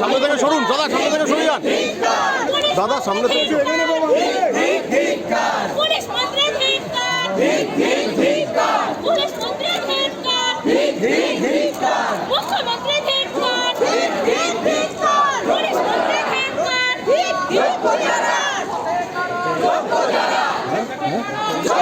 সামনে থেকে সরুন দাদা সামনে থেকে সরে দাদা সামনে ধিক্কার